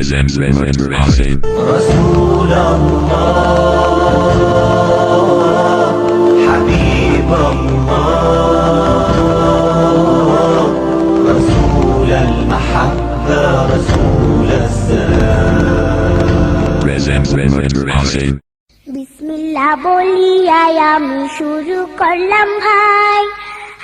presents Mr. Hussein. رسول الله حبيب الله رسول المحبة رسول السلام Presents Mr. Hussein. বিসমিল্লা বলিয়াই আমি শুরু করলাম ভাই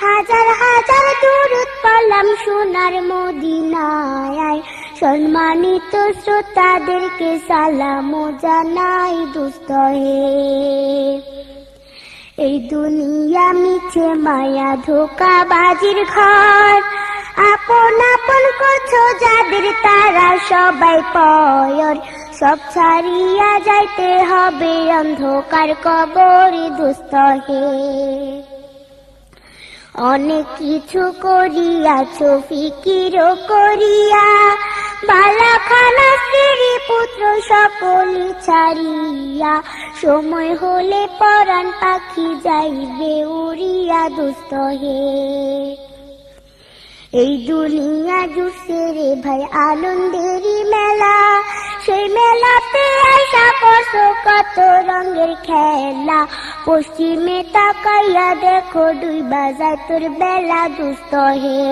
হাজার হাজার দূরত পালাম সোনার মদিনায় সম্মানিত শ্রোতাদেরকে সালাম জানাই, দুস্থ হে। এই দুনিয়া মিছে মায়া ধোকা বাজির ঘর। আপন আপন করছ যাদের তারা সবাই পয়র সব ছাড়িয়া যাইতে হবে অন্ধকার কবর, দুস্থ হে। অনেক কিছু করিয়াছ ফিকির করিয়া। স্ত্রী পুত্র সকলি ছাড়িয়া, সময় হলে পরাণ পাখি যাইবে উড়িয়া দুস্থ হে। এই দুনিয়া জুসে রে ভাই আনন্দেরই মেলা, সেই মেলাতে আইসা করছ কত রঙের খেলা। পশ্চিমে তাকাইয়া দেখো দুই বাজায় তোর বেলা দুস্থ হে।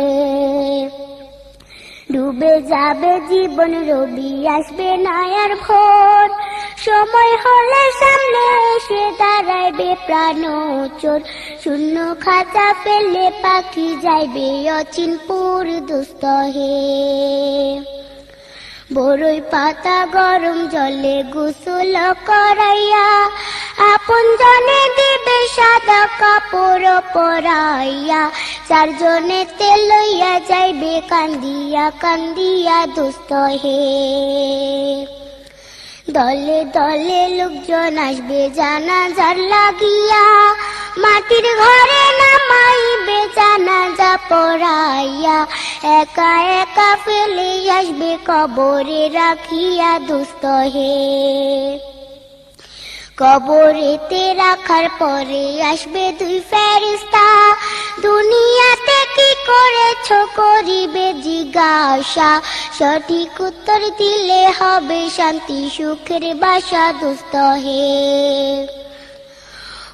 ডুবে যাবে জীবন, রবি আসবে নায়ার ভোর। সময় হলে সামনে এসে দাঁড়াইবে প্রাণ চোর। শূন্য খাঁচা ফেলে পাখি যাইবে অচিনপুর দুস্থ হে। বড়ই পাতা গরম জলে গোসল করাইয়া, আপন জনে দিবে কাপড় পরাইয়া, চারজনে তেল লইয়া যাইবে, কান্দিয়া কান্দিয়া দুস্থ হে। দলে দলে লোকজন আসবে, জানাজার লাগিয়া, মাটির ঘরে নামাইবে, জানাজা পড়াইয়া। একা একা ফেলে আসবে, কবরে রাখিয়া দুস্থ হে। কবরেতে রাখার পরে আসবে দুই ফেরিস্তা দুনিয়াতে কি করেছ করিবে জিজ্ঞাসা। সঠিক উত্তর দিলে হবে শান্তি, সুখের বাসা দুস্ত হে।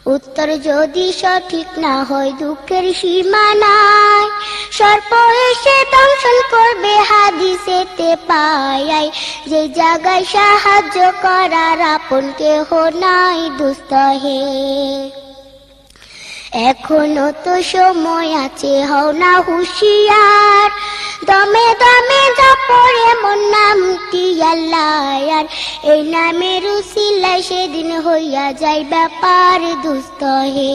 উত্তর যদি সঠিক না হয় দুঃখের সীমা নাই সর্প এসে দংশন করবে, হাদিসেতে পায় যে জায়গায় সাহায্য করার আপন কেহ নাই, দুস্থ হে। এখনও তো সময় আছে, হও না হুঁশিয়ার। দমে দমে জপরে মন নামটি আল্লাহ এই নামের উসিলায় সেদিন হইয়া যাই ব্যাপার, দুস্থ হে।